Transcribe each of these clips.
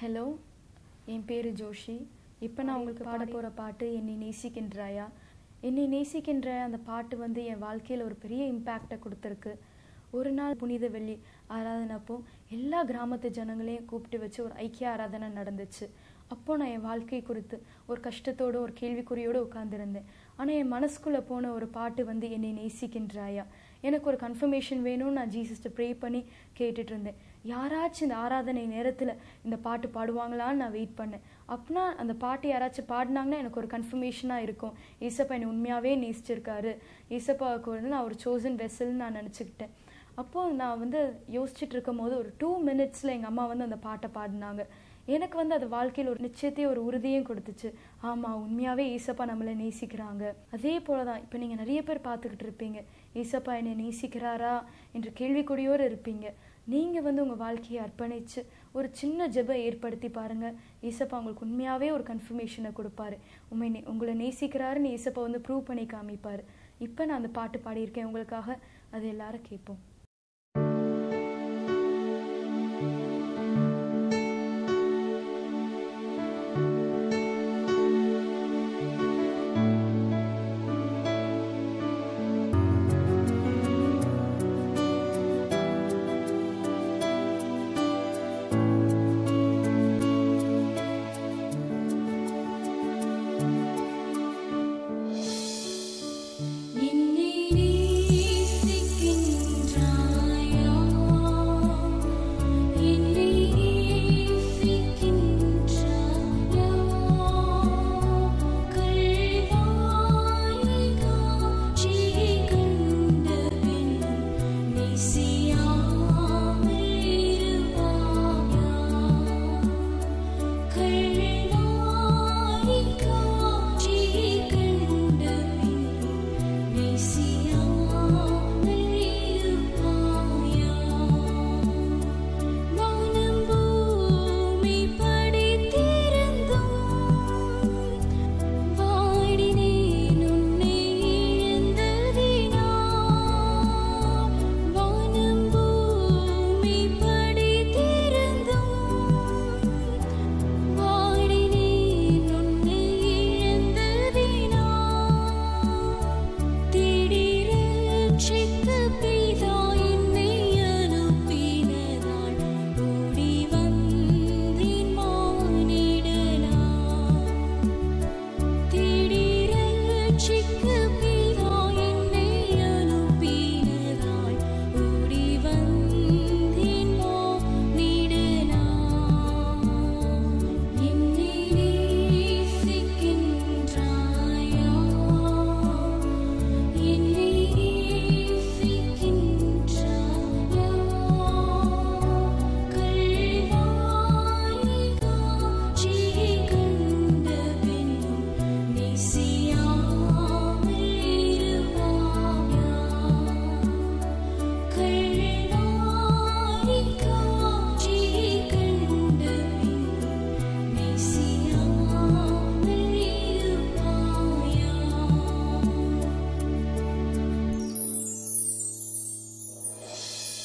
Hello என் பேர் ஜோஷி. இப்போ நான் உங்களுக்கு பாட. போகிற பாட்டு என்னை நேசிக்கின்றாயா? என்னை நேசிக்கின்ற அந்த பாட்டு வந்து என் வாழ்க்கையில் ஒரு பெரிய இம்பேக்டை கொடுத்துருக்கு. ஒரு நாள் புனித வெள்ளி ஆராதனப்போ எல்லா கிராமத்து ஜனங்களையும் கூப்பிட்டு வச்சு ஒரு ஐக்கிய ஆராதனை நடந்துச்சு. அப்போ நான் என் வாழ்க்கை குறித்து ஒரு கஷ்டத்தோடு ஒரு கேள்விக்குறியோடு உட்காந்துருந்தேன் ஆனால் என் மனசுக்குள்ளே போன ஒரு பாட்டு வந்து என்னை நேசிக்கின்றாயா? எனக்கு ஒரு கன்ஃபர்மேஷன் வேணும்னு நான் ஜீசஸ்ட்டு ப்ரே பண்ணி கேட்டுட்டு இருந்தேன். யாராச்சும் இந்த ஆராதனை நேரத்தில் இந்த பாட்டு பாடுவாங்களான்னு நான் வெயிட் பண்ணேன். அப்படின்னா அந்த பாட்டு யாராச்சும் பாடினாங்கன்னா எனக்கு ஒரு கன்ஃபர்மேஷனாக இருக்கும். ஈசப்பா என்னை உண்மையாகவே நேசிச்சிருக்காரு. ஈசப்பாவுக்கு வந்து நான் ஒரு சோசன் வெசல்னு நான் நினச்சிக்கிட்டேன். அப்போது நான் வந்து யோசிச்சுட்டு இருக்கும் போது ஒரு டூ மினிட்ஸில் எங்கள் அம்மா வந்து அந்த பாட்டை பாடினாங்க. எனக்கு வந்து அது வாழ்க்கையில் ஒரு நிச்சயத்தையும் ஒரு உறுதியும் கொடுத்துச்சு. ஆமாம் உண்மையாகவே ஈசப்பா நம்மளை நேசிக்கிறாங்க. அதே போல தான் இப்போ நீங்கள் நிறைய பேர் பார்த்துக்கிட்டு இருப்பீங்க. ஈசப்பா என்னை நேசிக்கிறாரா என்ற கேள்விக்குறியோடு இருப்பீங்க. நீங்கள் வந்து உங்கள் வாழ்க்கையை அர்ப்பணித்து ஒரு சின்ன ஜெபை ஏற்படுத்தி பாருங்கள் ஈசப்பா உங்களுக்கு உண்மையாகவே ஒரு கன்ஃபர்மேஷனை கொடுப்பாரு. உண்மை நே- உங்களை நேசிக்கிறாருன்னு ஈசப்பா வந்து ப்ரூவ் பண்ணி காமிப்பார். இப்போ நான் அந்த பாட்டு பாடியிருக்கேன் உங்களுக்காக. அது எல்லாரும் கேட்போம்.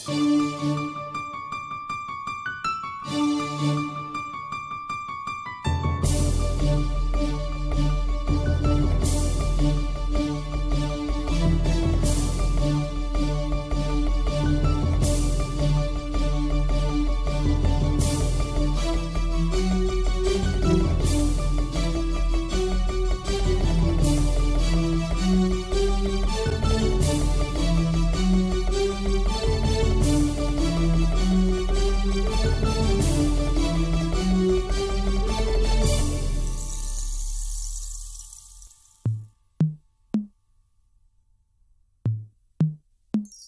Peace.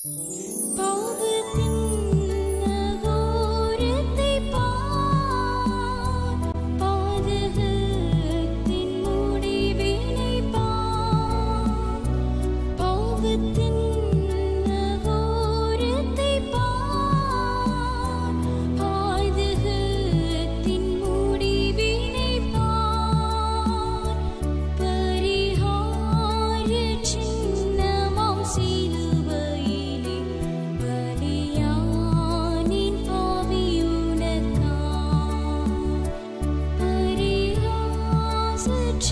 Mm-hmm.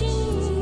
心。